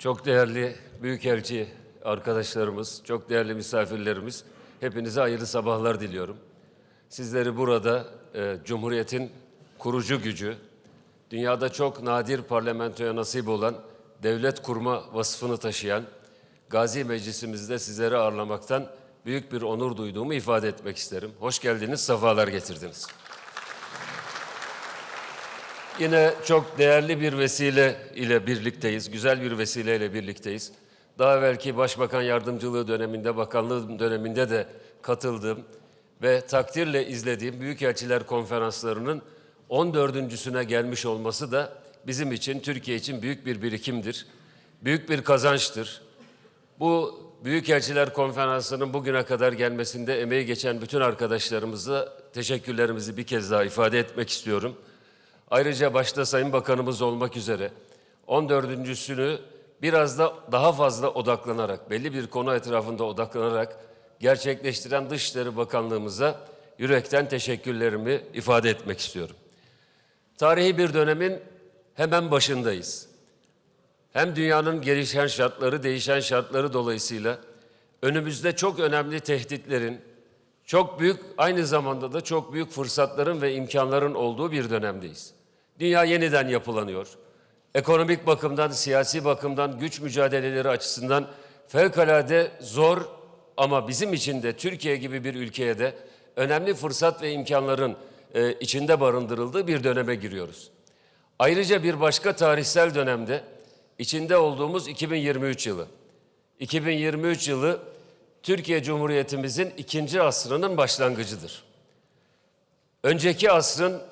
Çok değerli Büyükelçi arkadaşlarımız, çok değerli misafirlerimiz, hepinize hayırlı sabahlar diliyorum. Sizleri burada e, Cumhuriyet'in kurucu gücü, dünyada çok nadir parlamentoya nasip olan devlet kurma vasfını taşıyan Gazi Meclisimizde sizleri ağırlamaktan büyük bir onur duyduğumu ifade etmek isterim. Hoş geldiniz, sefalar getirdiniz. Yine çok değerli bir vesile ile birlikteyiz. Güzel bir vesile ile birlikteyiz. Daha evvelki Başbakan Yardımcılığı döneminde, bakanlığım döneminde de katıldığım ve takdirle izlediğim Büyükelçiler Konferanslarının 14.süne gelmiş olması da bizim için, Türkiye için büyük bir birikimdir. Büyük bir kazançtır. Bu Büyükelçiler Konferansı'nın bugüne kadar gelmesinde emeği geçen bütün arkadaşlarımıza teşekkürlerimizi bir kez daha ifade etmek istiyorum. Ayrıca başta Sayın Bakanımız olmak üzere 14.sünü biraz da daha fazla odaklanarak, belli bir konu etrafında odaklanarak gerçekleştiren Dışişleri Bakanlığımıza yürekten teşekkürlerimi ifade etmek istiyorum. Tarihi bir dönemin hemen başındayız. Hem dünyanın gelişen şartları, değişen şartları dolayısıyla önümüzde çok önemli tehditlerin, çok büyük, aynı zamanda da çok büyük fırsatların ve imkanların olduğu bir dönemdeyiz. Dünya yeniden yapılanıyor. Ekonomik bakımdan, siyasi bakımdan, güç mücadeleleri açısından fevkalade zor ama bizim için de Türkiye gibi bir ülkeye de önemli fırsat ve imkanların e, içinde barındırıldığı bir döneme giriyoruz. Ayrıca bir başka tarihsel dönemde içinde olduğumuz 2023 yılı. 2023 yılı Türkiye Cumhuriyetimizin ikinci asrının başlangıcıdır. Önceki asrın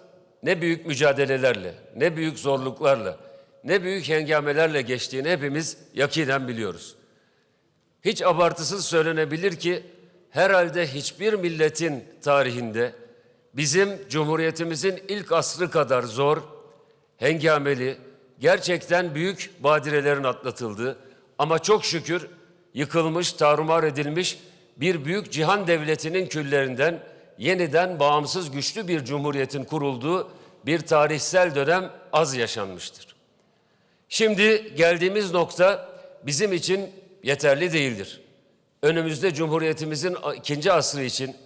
ne büyük mücadelelerle, ne büyük zorluklarla, ne büyük hengamelerle geçtiğini hepimiz yakinen biliyoruz. Hiç abartısız söylenebilir ki herhalde hiçbir milletin tarihinde bizim Cumhuriyetimizin ilk asrı kadar zor, hengameli, gerçekten büyük badirelerin atlatıldığı ama çok şükür yıkılmış, tarumar edilmiş bir büyük cihan devletinin küllerinden yeniden bağımsız güçlü bir cumhuriyetin kurulduğu bir tarihsel dönem az yaşanmıştır. Şimdi geldiğimiz nokta bizim için yeterli değildir. Önümüzde Cumhuriyetimizin ikinci asrı için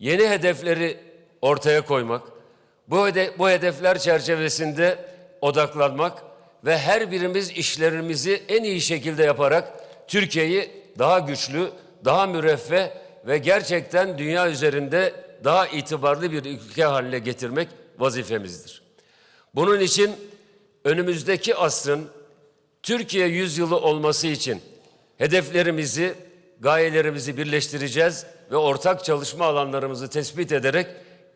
yeni hedefleri ortaya koymak, bu, hede bu hedefler çerçevesinde odaklanmak ve her birimiz işlerimizi en iyi şekilde yaparak Türkiye'yi daha güçlü, daha müreffeh ve gerçekten dünya üzerinde daha itibarlı bir ülke haline getirmek vazifemizdir. Bunun için önümüzdeki asrın Türkiye yüzyılı olması için hedeflerimizi, gayelerimizi birleştireceğiz ve ortak çalışma alanlarımızı tespit ederek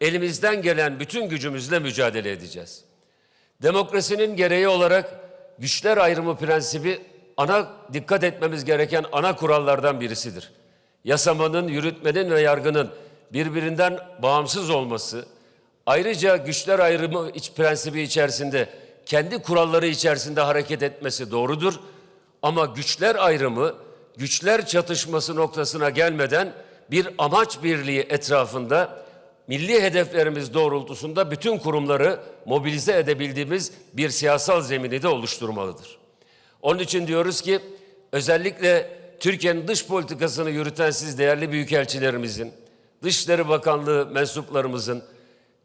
elimizden gelen bütün gücümüzle mücadele edeceğiz. Demokrasinin gereği olarak güçler ayrımı prensibi ana dikkat etmemiz gereken ana kurallardan birisidir. Yasamanın, yürütmenin ve yargının birbirinden bağımsız olması, ayrıca güçler ayrımı iç prensibi içerisinde kendi kuralları içerisinde hareket etmesi doğrudur. Ama güçler ayrımı, güçler çatışması noktasına gelmeden bir amaç birliği etrafında milli hedeflerimiz doğrultusunda bütün kurumları mobilize edebildiğimiz bir siyasal zemini de oluşturmalıdır. Onun için diyoruz ki özellikle Türkiye'nin dış politikasını yürüten siz değerli büyükelçilerimizin, Dışişleri Bakanlığı mensuplarımızın,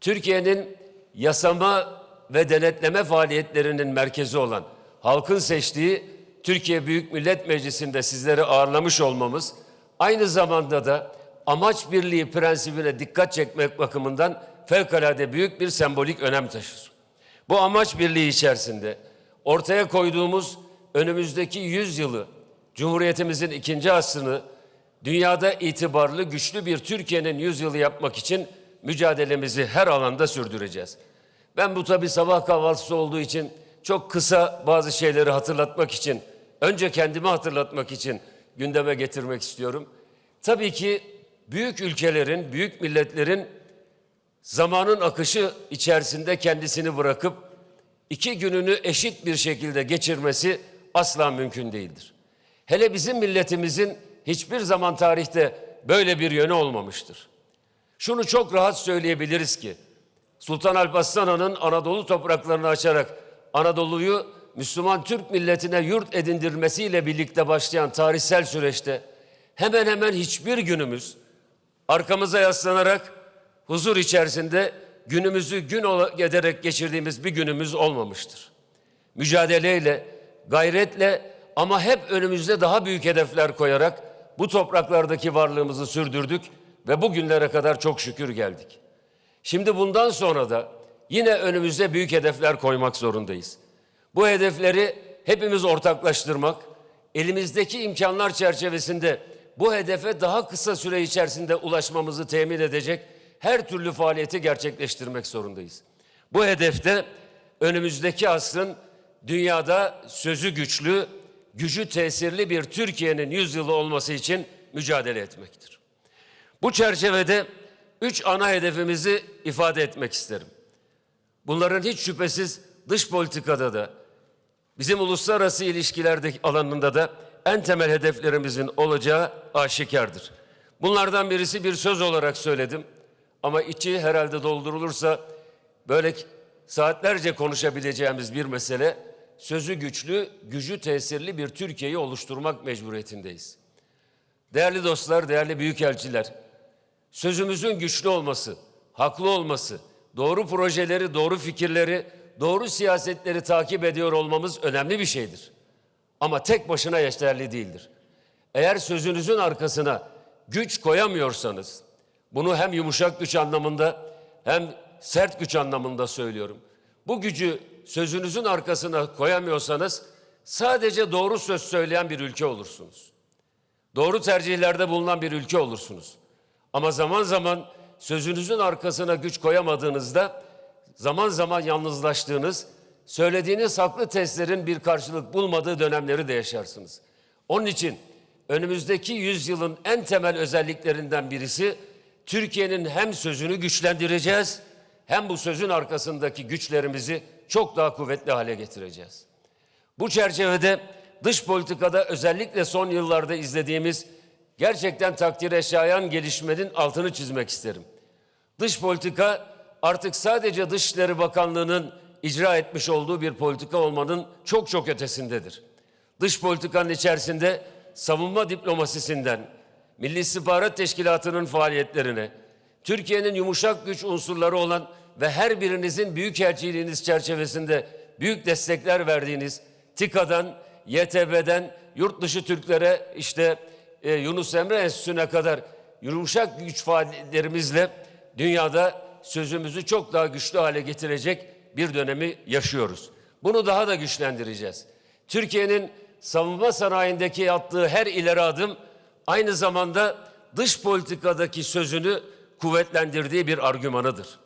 Türkiye'nin yasama ve denetleme faaliyetlerinin merkezi olan halkın seçtiği Türkiye Büyük Millet Meclisi'nde sizleri ağırlamış olmamız aynı zamanda da amaç birliği prensibine dikkat çekmek bakımından fevkalade büyük bir sembolik önem taşır. Bu amaç birliği içerisinde ortaya koyduğumuz önümüzdeki yüzyılı, Cumhuriyetimizin ikinci asrını dünyada itibarlı, güçlü bir Türkiye'nin yüzyılı yapmak için mücadelemizi her alanda sürdüreceğiz. Ben bu tabi sabah kahvaltısı olduğu için çok kısa bazı şeyleri hatırlatmak için, önce kendimi hatırlatmak için gündeme getirmek istiyorum. Tabii ki büyük ülkelerin, büyük milletlerin zamanın akışı içerisinde kendisini bırakıp iki gününü eşit bir şekilde geçirmesi asla mümkün değildir. Hele bizim milletimizin hiçbir zaman tarihte böyle bir yönü olmamıştır. Şunu çok rahat söyleyebiliriz ki Sultan Alparslan Han'ın Anadolu topraklarını açarak Anadolu'yu Müslüman Türk milletine yurt edindirmesiyle birlikte başlayan tarihsel süreçte hemen hemen hiçbir günümüz arkamıza yaslanarak huzur içerisinde günümüzü gün ederek geçirdiğimiz bir günümüz olmamıştır. Mücadeleyle, gayretle ama hep önümüzde daha büyük hedefler koyarak bu topraklardaki varlığımızı sürdürdük ve bugünlere kadar çok şükür geldik. Şimdi bundan sonra da yine önümüzde büyük hedefler koymak zorundayız. Bu hedefleri hepimiz ortaklaştırmak, elimizdeki imkanlar çerçevesinde bu hedefe daha kısa süre içerisinde ulaşmamızı temin edecek her türlü faaliyeti gerçekleştirmek zorundayız. Bu hedefte önümüzdeki asrın dünyada sözü güçlü, gücü tesirli bir Türkiye'nin yüzyılı olması için mücadele etmektir. Bu çerçevede üç ana hedefimizi ifade etmek isterim. Bunların hiç şüphesiz dış politikada da, bizim uluslararası ilişkilerdeki alanında da en temel hedeflerimizin olacağı aşikardır. Bunlardan birisi bir söz olarak söyledim ama içi herhalde doldurulursa böyle saatlerce konuşabileceğimiz bir mesele sözü güçlü, gücü tesirli bir Türkiye'yi oluşturmak mecburiyetindeyiz. Değerli dostlar, değerli büyükelçiler, sözümüzün güçlü olması, haklı olması, doğru projeleri, doğru fikirleri, doğru siyasetleri takip ediyor olmamız önemli bir şeydir. Ama tek başına yeterli değildir. Eğer sözünüzün arkasına güç koyamıyorsanız, bunu hem yumuşak güç anlamında hem sert güç anlamında söylüyorum. Bu gücü sözünüzün arkasına koyamıyorsanız sadece doğru söz söyleyen bir ülke olursunuz. Doğru tercihlerde bulunan bir ülke olursunuz. Ama zaman zaman sözünüzün arkasına güç koyamadığınızda zaman zaman yalnızlaştığınız, söylediğiniz haklı testlerin bir karşılık bulmadığı dönemleri de yaşarsınız. Onun için önümüzdeki yüzyılın en temel özelliklerinden birisi Türkiye'nin hem sözünü güçlendireceğiz hem bu sözün arkasındaki güçlerimizi çok daha kuvvetli hale getireceğiz. Bu çerçevede dış politikada özellikle son yıllarda izlediğimiz gerçekten takdire şayan gelişmenin altını çizmek isterim. Dış politika artık sadece Dışişleri Bakanlığı'nın icra etmiş olduğu bir politika olmanın çok çok ötesindedir. Dış politikanın içerisinde savunma diplomasisinden, Milli İstihbarat Teşkilatı'nın faaliyetlerine, Türkiye'nin yumuşak güç unsurları olan ve her birinizin büyükelçiliğiniz çerçevesinde büyük destekler verdiğiniz TİKA'dan, YTB'den, yurt dışı Türklere işte e, Yunus Emre Enstitüsü'ne kadar yumuşak güç faaliyetlerimizle dünyada sözümüzü çok daha güçlü hale getirecek bir dönemi yaşıyoruz. Bunu daha da güçlendireceğiz. Türkiye'nin savunma sanayindeki yaptığı her ileri adım aynı zamanda dış politikadaki sözünü kuvvetlendirdiği bir argümanıdır.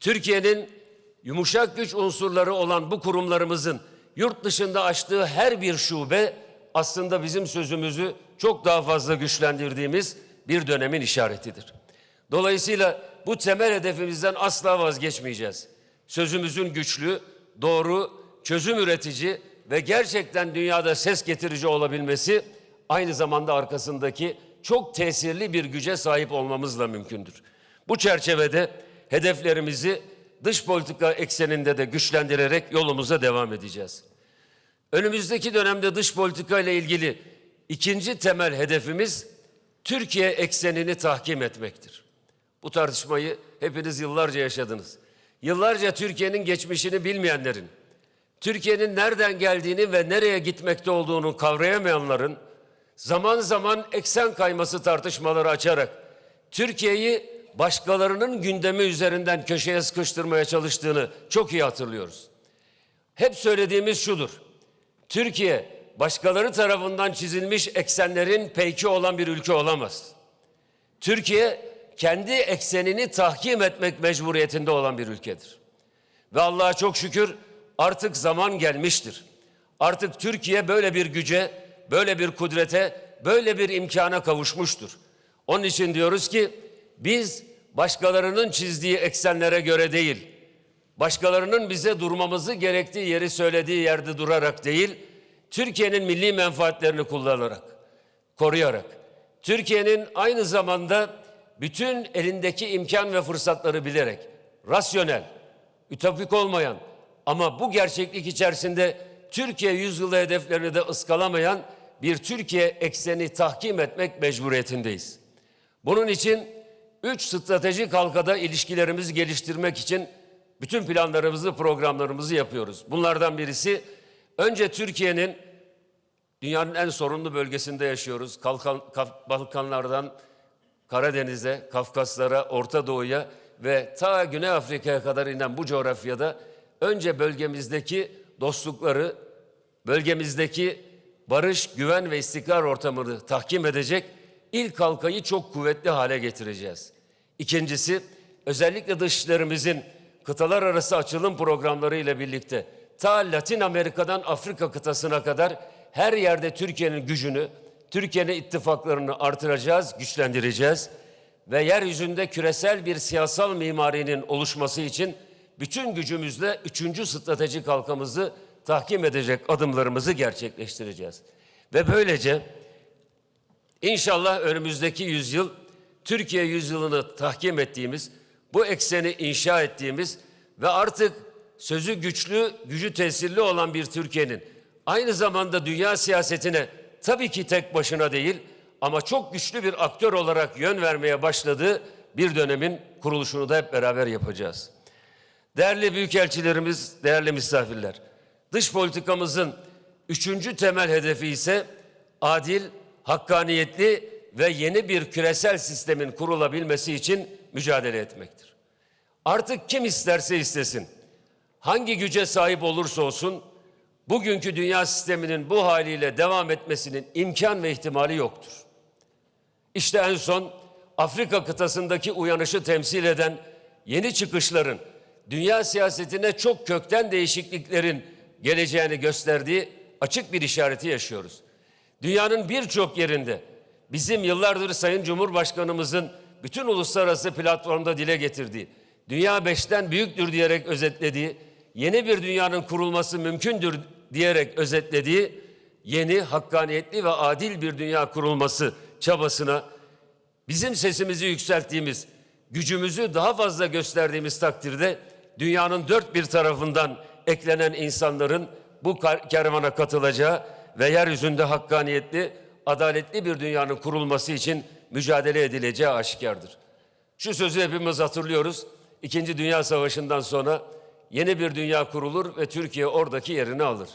Türkiye'nin yumuşak güç unsurları olan bu kurumlarımızın yurt dışında açtığı her bir şube aslında bizim sözümüzü çok daha fazla güçlendirdiğimiz bir dönemin işaretidir. Dolayısıyla bu temel hedefimizden asla vazgeçmeyeceğiz. Sözümüzün güçlü, doğru, çözüm üretici ve gerçekten dünyada ses getirici olabilmesi aynı zamanda arkasındaki çok tesirli bir güce sahip olmamızla mümkündür. Bu çerçevede hedeflerimizi dış politika ekseninde de güçlendirerek yolumuza devam edeceğiz. Önümüzdeki dönemde dış politika ile ilgili ikinci temel hedefimiz Türkiye eksenini tahkim etmektir. Bu tartışmayı hepiniz yıllarca yaşadınız. Yıllarca Türkiye'nin geçmişini bilmeyenlerin, Türkiye'nin nereden geldiğini ve nereye gitmekte olduğunu kavrayamayanların zaman zaman eksen kayması tartışmaları açarak Türkiye'yi başkalarının gündemi üzerinden köşeye sıkıştırmaya çalıştığını çok iyi hatırlıyoruz. Hep söylediğimiz şudur. Türkiye başkaları tarafından çizilmiş eksenlerin peyki olan bir ülke olamaz. Türkiye kendi eksenini tahkim etmek mecburiyetinde olan bir ülkedir. Ve Allah'a çok şükür artık zaman gelmiştir. Artık Türkiye böyle bir güce, böyle bir kudrete, böyle bir imkana kavuşmuştur. Onun için diyoruz ki biz başkalarının çizdiği eksenlere göre değil, başkalarının bize durmamızı gerektiği yeri söylediği yerde durarak değil, Türkiye'nin milli menfaatlerini kullanarak, koruyarak, Türkiye'nin aynı zamanda bütün elindeki imkan ve fırsatları bilerek, rasyonel, ütopik olmayan ama bu gerçeklik içerisinde Türkiye yüzyılı hedeflerini de ıskalamayan bir Türkiye ekseni tahkim etmek mecburiyetindeyiz. Bunun için üç stratejik halkada ilişkilerimizi geliştirmek için bütün planlarımızı, programlarımızı yapıyoruz. Bunlardan birisi önce Türkiye'nin dünyanın en sorunlu bölgesinde yaşıyoruz. Kalkan, Kaf- Balkanlardan Karadeniz'e, Kafkaslara, Orta Doğu'ya ve ta Güney Afrika'ya kadar inen bu coğrafyada önce bölgemizdeki dostlukları, bölgemizdeki barış, güven ve istikrar ortamını tahkim edecek ilk halkayı çok kuvvetli hale getireceğiz. İkincisi, özellikle dışişlerimizin kıtalar arası açılım programları ile birlikte ta Latin Amerika'dan Afrika kıtasına kadar her yerde Türkiye'nin gücünü, Türkiye'nin ittifaklarını artıracağız, güçlendireceğiz ve yeryüzünde küresel bir siyasal mimarinin oluşması için bütün gücümüzle üçüncü stratejik halkamızı tahkim edecek adımlarımızı gerçekleştireceğiz. Ve böylece İnşallah önümüzdeki yüzyıl Türkiye yüzyılını tahkim ettiğimiz, bu ekseni inşa ettiğimiz ve artık sözü güçlü, gücü tesirli olan bir Türkiye'nin aynı zamanda dünya siyasetine tabii ki tek başına değil ama çok güçlü bir aktör olarak yön vermeye başladığı bir dönemin kuruluşunu da hep beraber yapacağız. Değerli büyükelçilerimiz, değerli misafirler, dış politikamızın üçüncü temel hedefi ise adil, hakkaniyetli ve yeni bir küresel sistemin kurulabilmesi için mücadele etmektir. Artık kim isterse istesin, hangi güce sahip olursa olsun, bugünkü dünya sisteminin bu haliyle devam etmesinin imkan ve ihtimali yoktur. İşte en son Afrika kıtasındaki uyanışı temsil eden yeni çıkışların dünya siyasetine çok kökten değişikliklerin geleceğini gösterdiği açık bir işareti yaşıyoruz. Dünyanın birçok yerinde bizim yıllardır Sayın Cumhurbaşkanımızın bütün uluslararası platformda dile getirdiği, dünya beşten büyüktür diyerek özetlediği, yeni bir dünyanın kurulması mümkündür diyerek özetlediği, yeni, hakkaniyetli ve adil bir dünya kurulması çabasına bizim sesimizi yükselttiğimiz, gücümüzü daha fazla gösterdiğimiz takdirde dünyanın dört bir tarafından eklenen insanların bu kervana katılacağı ve yeryüzünde hakkaniyetli, adaletli bir dünyanın kurulması için mücadele edileceği aşikardır. Şu sözü hepimiz hatırlıyoruz. İkinci Dünya Savaşı'ndan sonra yeni bir dünya kurulur ve Türkiye oradaki yerini alır.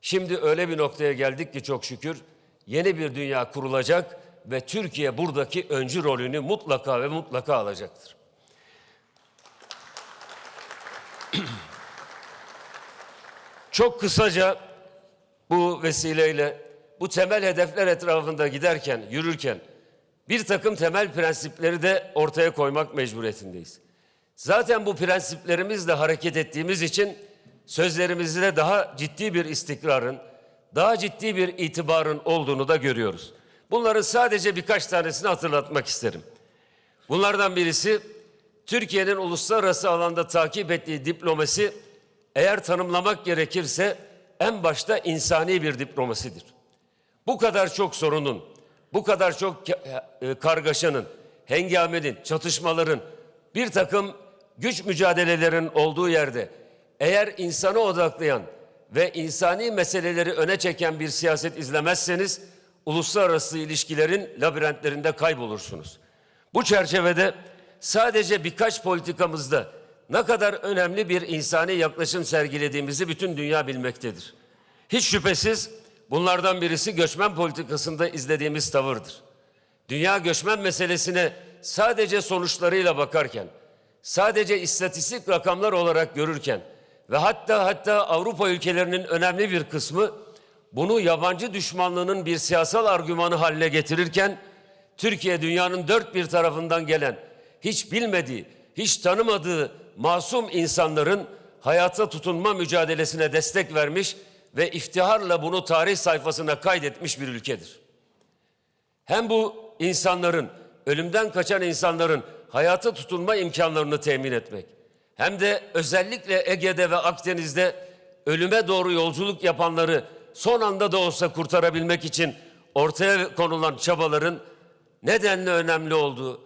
Şimdi öyle bir noktaya geldik ki çok şükür yeni bir dünya kurulacak ve Türkiye buradaki öncü rolünü mutlaka ve mutlaka alacaktır. Çok kısaca bu vesileyle bu temel hedefler etrafında giderken, yürürken bir takım temel prensipleri de ortaya koymak mecburiyetindeyiz. Zaten bu prensiplerimizle hareket ettiğimiz için sözlerimizde daha ciddi bir istikrarın, daha ciddi bir itibarın olduğunu da görüyoruz. Bunların sadece birkaç tanesini hatırlatmak isterim. Bunlardan birisi Türkiye'nin uluslararası alanda takip ettiği diplomasi eğer tanımlamak gerekirse en başta insani bir diplomasidir. Bu kadar çok sorunun, bu kadar çok e, kargaşanın, hengamenin, çatışmaların, bir takım güç mücadelelerin olduğu yerde eğer insana odaklayan ve insani meseleleri öne çeken bir siyaset izlemezseniz uluslararası ilişkilerin labirentlerinde kaybolursunuz. Bu çerçevede sadece birkaç politikamızda ne kadar önemli bir insani yaklaşım sergilediğimizi bütün dünya bilmektedir. Hiç şüphesiz bunlardan birisi göçmen politikasında izlediğimiz tavırdır. Dünya göçmen meselesine sadece sonuçlarıyla bakarken, sadece istatistik rakamlar olarak görürken ve hatta hatta Avrupa ülkelerinin önemli bir kısmı bunu yabancı düşmanlığının bir siyasal argümanı haline getirirken Türkiye dünyanın dört bir tarafından gelen hiç bilmediği, hiç tanımadığı masum insanların hayata tutunma mücadelesine destek vermiş ve iftiharla bunu tarih sayfasına kaydetmiş bir ülkedir. Hem bu insanların, ölümden kaçan insanların hayata tutunma imkanlarını temin etmek, hem de özellikle Ege'de ve Akdeniz'de ölüme doğru yolculuk yapanları son anda da olsa kurtarabilmek için ortaya konulan çabaların nedenle önemli olduğu,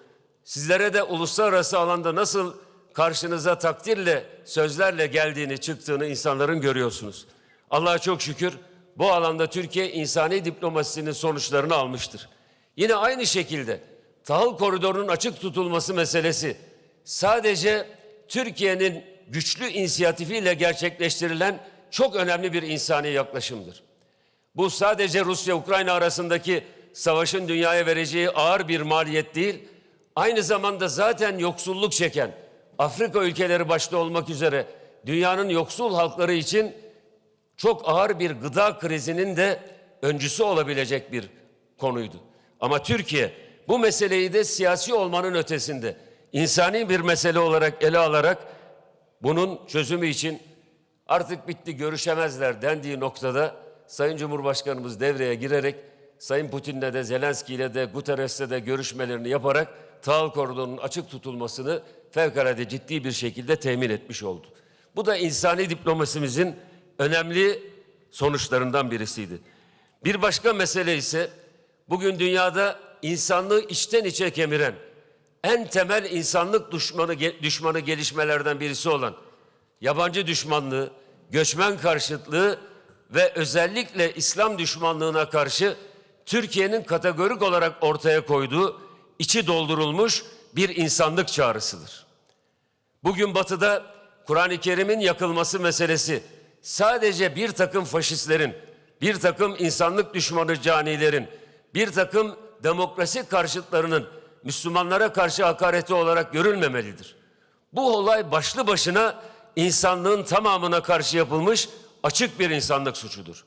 sizlere de uluslararası alanda nasıl karşınıza takdirle, sözlerle geldiğini, çıktığını insanların görüyorsunuz. Allah'a çok şükür bu alanda Türkiye insani diplomasisinin sonuçlarını almıştır. Yine aynı şekilde tahıl koridorunun açık tutulması meselesi sadece Türkiye'nin güçlü inisiyatifiyle gerçekleştirilen çok önemli bir insani yaklaşımdır. Bu sadece Rusya-Ukrayna arasındaki savaşın dünyaya vereceği ağır bir maliyet değil, aynı zamanda zaten yoksulluk çeken Afrika ülkeleri başta olmak üzere dünyanın yoksul halkları için çok ağır bir gıda krizinin de öncüsü olabilecek bir konuydu. Ama Türkiye bu meseleyi de siyasi olmanın ötesinde insani bir mesele olarak ele alarak bunun çözümü için artık bitti görüşemezler dendiği noktada Sayın Cumhurbaşkanımız devreye girerek Sayın Putin'le de Zelenski ile de Guterres'le de görüşmelerini yaparak tahıl koridorunun açık tutulmasını fevkalade ciddi bir şekilde temin etmiş oldu. Bu da insani diplomasimizin önemli sonuçlarından birisiydi. Bir başka mesele ise bugün dünyada insanlığı içten içe kemiren en temel insanlık düşmanı düşmanı gelişmelerden birisi olan yabancı düşmanlığı, göçmen karşıtlığı ve özellikle İslam düşmanlığına karşı Türkiye'nin kategorik olarak ortaya koyduğu içi doldurulmuş bir insanlık çağrısıdır. Bugün batıda Kur'an-ı Kerim'in yakılması meselesi sadece bir takım faşistlerin, bir takım insanlık düşmanı canilerin, bir takım demokrasi karşıtlarının Müslümanlara karşı hakareti olarak görülmemelidir. Bu olay başlı başına insanlığın tamamına karşı yapılmış açık bir insanlık suçudur.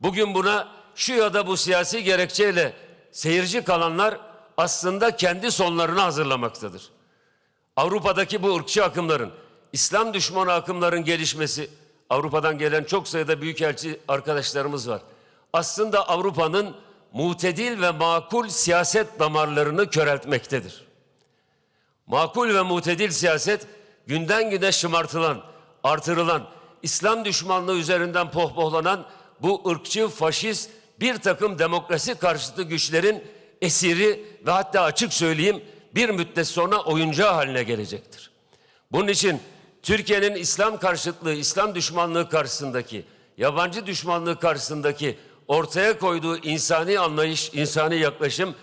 Bugün buna şu ya da bu siyasi gerekçeyle seyirci kalanlar aslında kendi sonlarını hazırlamaktadır. Avrupa'daki bu ırkçı akımların, İslam düşmanı akımların gelişmesi, Avrupa'dan gelen çok sayıda büyükelçi arkadaşlarımız var. Aslında Avrupa'nın mutedil ve makul siyaset damarlarını köreltmektedir. Makul ve mutedil siyaset günden güne şımartılan, artırılan, İslam düşmanlığı üzerinden pohpohlanan bu ırkçı, faşist bir takım demokrasi karşıtı güçlerin esiri ve hatta açık söyleyeyim bir müddet sonra oyuncağı haline gelecektir. Bunun için Türkiye'nin İslam karşıtlığı, İslam düşmanlığı karşısındaki, yabancı düşmanlığı karşısındaki ortaya koyduğu insani anlayış, insani yaklaşım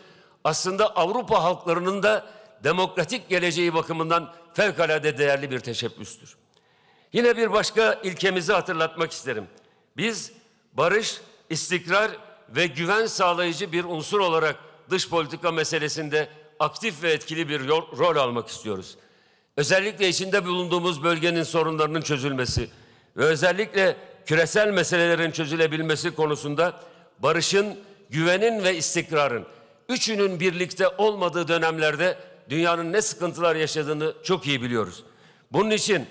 aslında Avrupa halklarının da demokratik geleceği bakımından fevkalade değerli bir teşebbüstür. Yine bir başka ilkemizi hatırlatmak isterim. Biz barış, istikrar ve güven sağlayıcı bir unsur olarak dış politika meselesinde aktif ve etkili bir rol almak istiyoruz. Özellikle içinde bulunduğumuz bölgenin sorunlarının çözülmesi ve özellikle küresel meselelerin çözülebilmesi konusunda barışın, güvenin ve istikrarın üçünün birlikte olmadığı dönemlerde dünyanın ne sıkıntılar yaşadığını çok iyi biliyoruz. Bunun için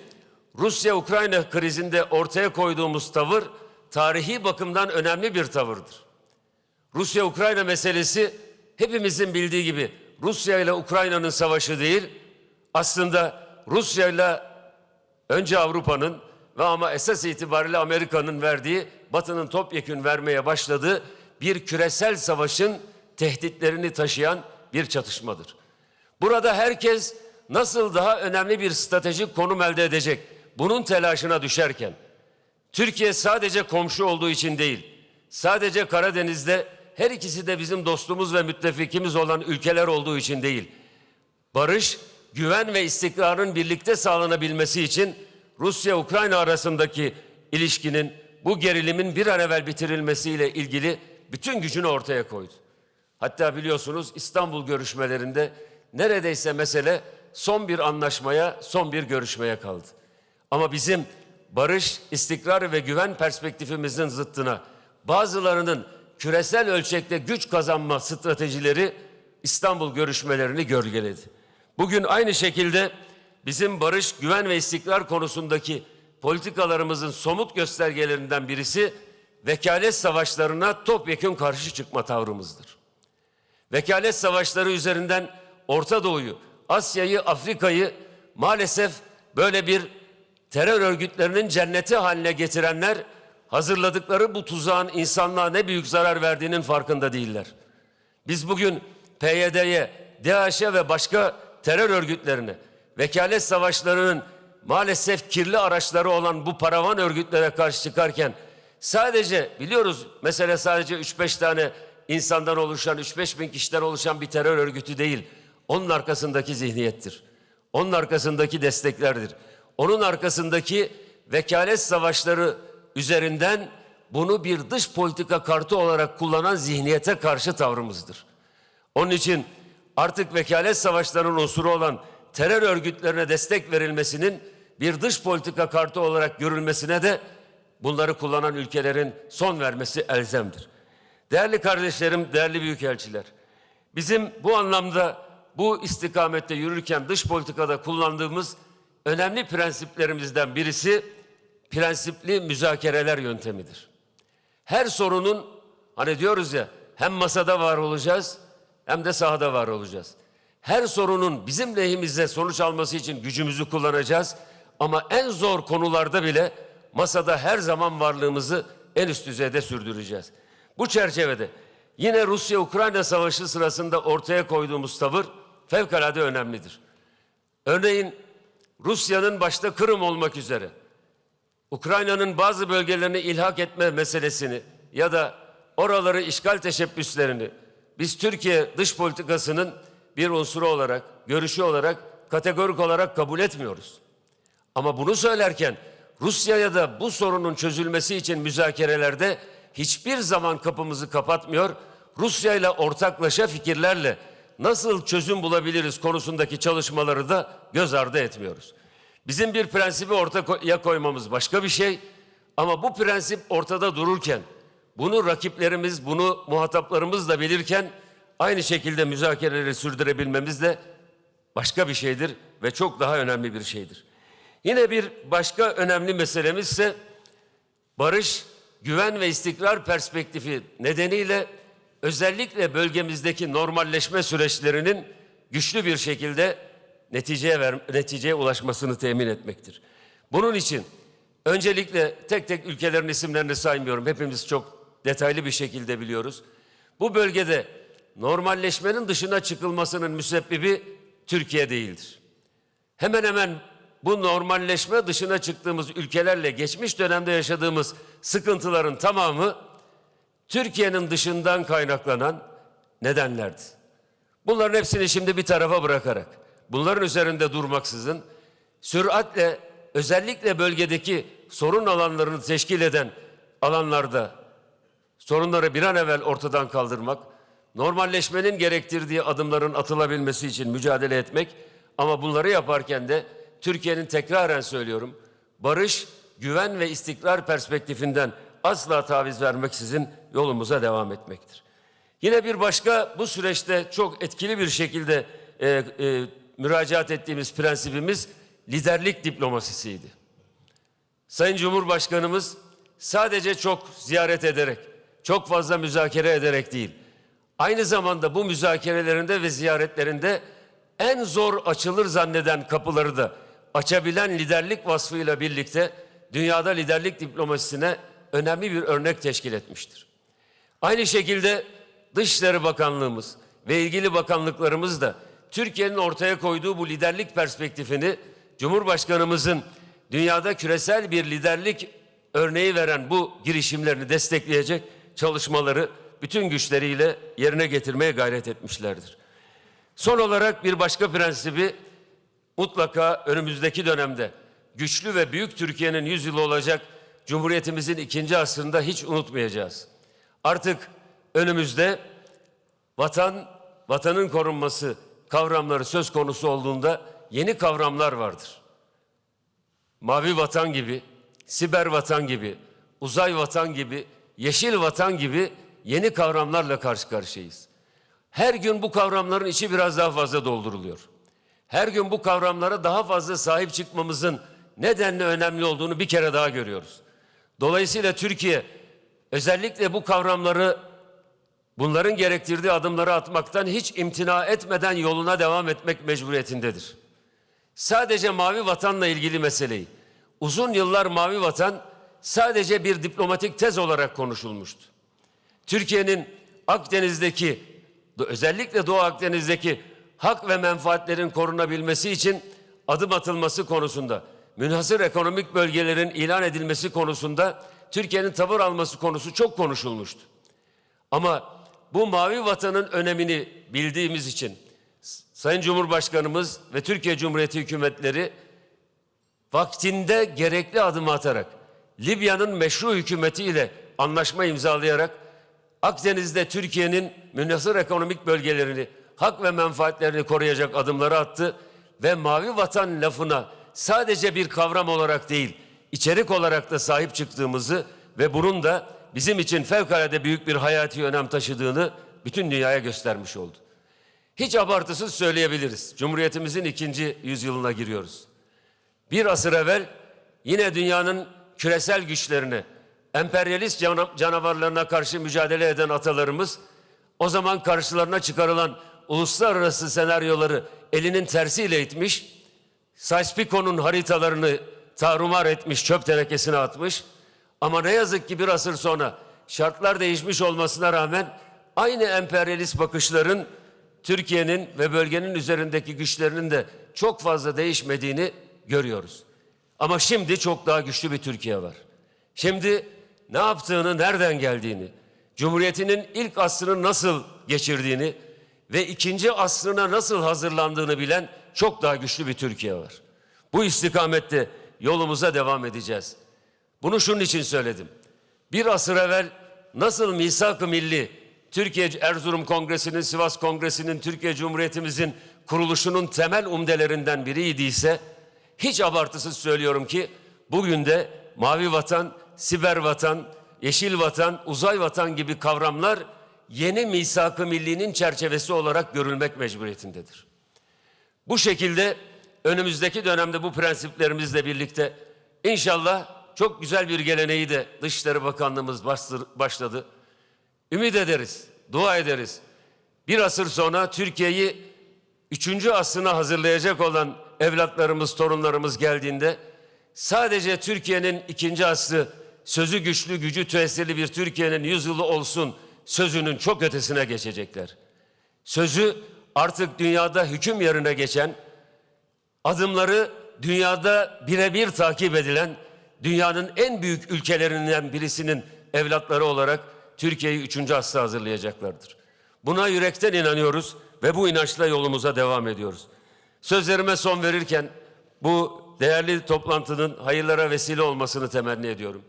Rusya-Ukrayna krizinde ortaya koyduğumuz tavır tarihi bakımdan önemli bir tavırdır. Rusya-Ukrayna meselesi hepimizin bildiği gibi Rusya ile Ukrayna'nın savaşı değil, aslında Rusya ile önce Avrupa'nın ve ama esas itibariyle Amerika'nın verdiği, Batı'nın topyekün vermeye başladığı bir küresel savaşın tehditlerini taşıyan bir çatışmadır. Burada herkes nasıl daha önemli bir stratejik konum elde edecek bunun telaşına düşerken Türkiye sadece komşu olduğu için değil, sadece Karadeniz'de her ikisi de bizim dostumuz ve müttefikimiz olan ülkeler olduğu için değil, barış, güven ve istikrarın birlikte sağlanabilmesi için Rusya-Ukrayna arasındaki ilişkinin bu gerilimin bir an evvel bitirilmesiyle ilgili bütün gücünü ortaya koydu. Hatta biliyorsunuz İstanbul görüşmelerinde neredeyse mesele son bir anlaşmaya, son bir görüşmeye kaldı. Ama bizim barış, istikrar ve güven perspektifimizin zıttına bazılarının küresel ölçekte güç kazanma stratejileri İstanbul görüşmelerini gölgeledi. Bugün aynı şekilde bizim barış, güven ve istikrar konusundaki politikalarımızın somut göstergelerinden birisi vekalet savaşlarına topyekun karşı çıkma tavrımızdır. Vekalet savaşları üzerinden Orta Doğu'yu, Asya'yı, Afrika'yı maalesef böyle bir terör örgütlerinin cenneti haline getirenler hazırladıkları bu tuzağın insanlığa ne büyük zarar verdiğinin farkında değiller. Biz bugün PYD'ye, DAEŞ'e ve başka terör örgütlerine, vekalet savaşlarının maalesef kirli araçları olan bu paravan örgütlere karşı çıkarken Sadece biliyoruz mesele sadece 3-5 tane insandan oluşan, 3-5 bin kişiden oluşan bir terör örgütü değil. Onun arkasındaki zihniyettir. Onun arkasındaki desteklerdir. Onun arkasındaki vekalet savaşları üzerinden bunu bir dış politika kartı olarak kullanan zihniyete karşı tavrımızdır. Onun için artık vekalet savaşlarının unsuru olan terör örgütlerine destek verilmesinin bir dış politika kartı olarak görülmesine de bunları kullanan ülkelerin son vermesi elzemdir. Değerli kardeşlerim, değerli büyükelçiler, bizim bu anlamda bu istikamette yürürken dış politikada kullandığımız önemli prensiplerimizden birisi prensipli müzakereler yöntemidir. Her sorunun hani diyoruz ya hem masada var olacağız hem de sahada var olacağız. Her sorunun bizim lehimize sonuç alması için gücümüzü kullanacağız. Ama en zor konularda bile masada her zaman varlığımızı en üst düzeyde sürdüreceğiz. Bu çerçevede yine Rusya-Ukrayna savaşı sırasında ortaya koyduğumuz tavır fevkalade önemlidir. Örneğin Rusya'nın başta Kırım olmak üzere Ukrayna'nın bazı bölgelerini ilhak etme meselesini ya da oraları işgal teşebbüslerini biz Türkiye dış politikasının bir unsuru olarak, görüşü olarak kategorik olarak kabul etmiyoruz. Ama bunu söylerken Rusya'ya da bu sorunun çözülmesi için müzakerelerde hiçbir zaman kapımızı kapatmıyor. Rusya ile ortaklaşa fikirlerle nasıl çözüm bulabiliriz konusundaki çalışmaları da göz ardı etmiyoruz. Bizim bir prensibi ortaya koymamız başka bir şey ama bu prensip ortada dururken bunu rakiplerimiz, bunu muhataplarımız da bilirken aynı şekilde müzakereleri sürdürebilmemiz de başka bir şeydir ve çok daha önemli bir şeydir. Yine bir başka önemli meselemiz ise barış, güven ve istikrar perspektifi nedeniyle özellikle bölgemizdeki normalleşme süreçlerinin güçlü bir şekilde neticeye ver, neticeye ulaşmasını temin etmektir. Bunun için öncelikle tek tek ülkelerin isimlerini saymıyorum. Hepimiz çok detaylı bir şekilde biliyoruz. Bu bölgede normalleşmenin dışına çıkılmasının müsebbibi Türkiye değildir. Hemen hemen bu normalleşme dışına çıktığımız ülkelerle geçmiş dönemde yaşadığımız sıkıntıların tamamı Türkiye'nin dışından kaynaklanan nedenlerdi. Bunların hepsini şimdi bir tarafa bırakarak, bunların üzerinde durmaksızın süratle özellikle bölgedeki sorun alanlarını teşkil eden alanlarda sorunları bir an evvel ortadan kaldırmak, normalleşmenin gerektirdiği adımların atılabilmesi için mücadele etmek ama bunları yaparken de Türkiye'nin tekraren söylüyorum barış, güven ve istikrar perspektifinden asla taviz vermeksizin yolumuza devam etmektir. Yine bir başka bu süreçte çok etkili bir şekilde e, e, müracaat ettiğimiz prensibimiz liderlik diplomasisiydi. Sayın Cumhurbaşkanımız sadece çok ziyaret ederek, çok fazla müzakere ederek değil, aynı zamanda bu müzakerelerinde ve ziyaretlerinde en zor açılır zanneden kapıları da açabilen liderlik vasfıyla birlikte dünyada liderlik diplomasisine önemli bir örnek teşkil etmiştir. Aynı şekilde Dışişleri Bakanlığımız ve ilgili bakanlıklarımız da Türkiye'nin ortaya koyduğu bu liderlik perspektifini Cumhurbaşkanımızın dünyada küresel bir liderlik örneği veren bu girişimlerini destekleyecek çalışmaları bütün güçleriyle yerine getirmeye gayret etmişlerdir. Son olarak bir başka prensibi mutlaka önümüzdeki dönemde güçlü ve büyük Türkiye'nin yüzyılı olacak Cumhuriyetimizin ikinci asrında hiç unutmayacağız. Artık önümüzde vatan, vatanın korunması kavramları söz konusu olduğunda yeni kavramlar vardır. Mavi vatan gibi, siber vatan gibi, uzay vatan gibi, yeşil vatan gibi yeni kavramlarla karşı karşıyayız. Her gün bu kavramların içi biraz daha fazla dolduruluyor. Her gün bu kavramlara daha fazla sahip çıkmamızın nedenle önemli olduğunu bir kere daha görüyoruz. Dolayısıyla Türkiye özellikle bu kavramları bunların gerektirdiği adımları atmaktan hiç imtina etmeden yoluna devam etmek mecburiyetindedir. Sadece mavi vatanla ilgili meseleyi uzun yıllar mavi vatan sadece bir diplomatik tez olarak konuşulmuştu. Türkiye'nin Akdeniz'deki özellikle Doğu Akdeniz'deki hak ve menfaatlerin korunabilmesi için adım atılması konusunda, münhasır ekonomik bölgelerin ilan edilmesi konusunda Türkiye'nin tavır alması konusu çok konuşulmuştu. Ama bu mavi vatanın önemini bildiğimiz için Sayın Cumhurbaşkanımız ve Türkiye Cumhuriyeti hükümetleri vaktinde gerekli adımı atarak Libya'nın meşru hükümetiyle anlaşma imzalayarak Akdeniz'de Türkiye'nin münhasır ekonomik bölgelerini, hak ve menfaatlerini koruyacak adımları attı ve mavi vatan lafına sadece bir kavram olarak değil, içerik olarak da sahip çıktığımızı ve bunun da bizim için fevkalade büyük bir hayati önem taşıdığını bütün dünyaya göstermiş oldu. Hiç abartısız söyleyebiliriz. Cumhuriyetimizin ikinci yüzyılına giriyoruz. Bir asır evvel yine dünyanın küresel güçlerine, emperyalist cana- canavarlarına karşı mücadele eden atalarımız o zaman karşılarına çıkarılan uluslararası senaryoları elinin tersiyle itmiş, Sykes-Pico'nun haritalarını tarumar etmiş, çöp tenekesine atmış. Ama ne yazık ki bir asır sonra şartlar değişmiş olmasına rağmen aynı emperyalist bakışların Türkiye'nin ve bölgenin üzerindeki güçlerinin de çok fazla değişmediğini görüyoruz. Ama şimdi çok daha güçlü bir Türkiye var. Şimdi ne yaptığını, nereden geldiğini, Cumhuriyetinin ilk asrını nasıl geçirdiğini ve ikinci asrına nasıl hazırlandığını bilen çok daha güçlü bir Türkiye var. Bu istikamette yolumuza devam edeceğiz. Bunu şunun için söyledim. Bir asır evvel nasıl misak-ı milli, Türkiye Erzurum Kongresi'nin, Sivas Kongresi'nin, Türkiye Cumhuriyetimizin kuruluşunun temel umdelerinden biriydiyse, hiç abartısız söylüyorum ki bugün de mavi vatan, siber vatan, yeşil vatan, uzay vatan gibi kavramlar yeni misak-ı millinin çerçevesi olarak görülmek mecburiyetindedir. Bu şekilde önümüzdeki dönemde bu prensiplerimizle birlikte inşallah çok güzel bir geleneği de Dışişleri Bakanlığımız başladı. Ümit ederiz, dua ederiz. Bir asır sonra Türkiye'yi üçüncü asrına hazırlayacak olan evlatlarımız, torunlarımız geldiğinde sadece Türkiye'nin ikinci asrı sözü güçlü, gücü tesirli bir Türkiye'nin yüzyılı olsun sözünün çok ötesine geçecekler. Sözü artık dünyada hüküm yerine geçen, adımları dünyada birebir takip edilen dünyanın en büyük ülkelerinden birisinin evlatları olarak Türkiye'yi üçüncü asra hazırlayacaklardır. Buna yürekten inanıyoruz ve bu inançla yolumuza devam ediyoruz. Sözlerime son verirken bu değerli toplantının hayırlara vesile olmasını temenni ediyorum.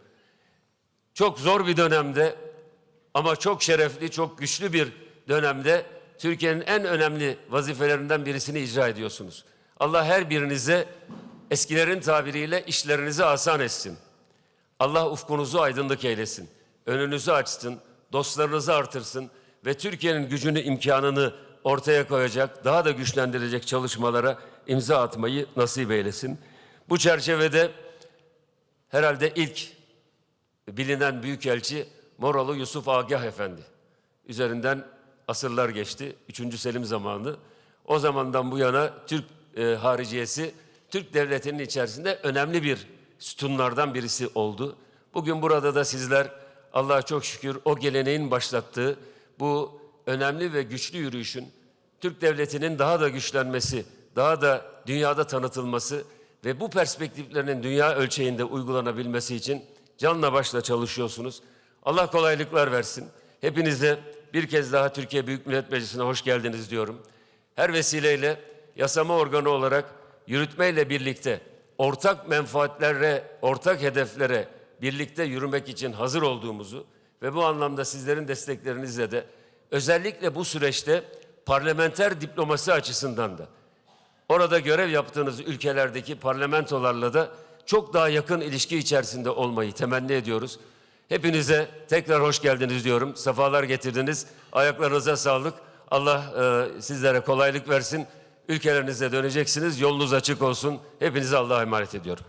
Çok zor bir dönemde ama çok şerefli, çok güçlü bir dönemde Türkiye'nin en önemli vazifelerinden birisini icra ediyorsunuz. Allah her birinize eskilerin tabiriyle işlerinizi asan etsin. Allah ufkunuzu aydınlık eylesin. Önünüzü açsın, dostlarınızı artırsın ve Türkiye'nin gücünü, imkanını ortaya koyacak, daha da güçlendirecek çalışmalara imza atmayı nasip eylesin. Bu çerçevede herhalde ilk bilinen büyükelçi Moralı Yusuf Agah Efendi. Üzerinden asırlar geçti. 3. Selim zamanı. O zamandan bu yana Türk e, hariciyesi Türk devletinin içerisinde önemli bir sütunlardan birisi oldu. Bugün burada da sizler Allah'a çok şükür o geleneğin başlattığı bu önemli ve güçlü yürüyüşün Türk devletinin daha da güçlenmesi, daha da dünyada tanıtılması ve bu perspektiflerinin dünya ölçeğinde uygulanabilmesi için canla başla çalışıyorsunuz. Allah kolaylıklar versin. Hepinize bir kez daha Türkiye Büyük Millet Meclisi'ne hoş geldiniz diyorum. Her vesileyle yasama organı olarak yürütmeyle birlikte ortak menfaatlere, ortak hedeflere birlikte yürümek için hazır olduğumuzu ve bu anlamda sizlerin desteklerinizle de özellikle bu süreçte parlamenter diplomasi açısından da orada görev yaptığınız ülkelerdeki parlamentolarla da çok daha yakın ilişki içerisinde olmayı temenni ediyoruz. Hepinize tekrar hoş geldiniz diyorum. Sefalar getirdiniz. Ayaklarınıza sağlık. Allah e, sizlere kolaylık versin. Ülkelerinize döneceksiniz. Yolunuz açık olsun. Hepinize Allah'a emanet ediyorum.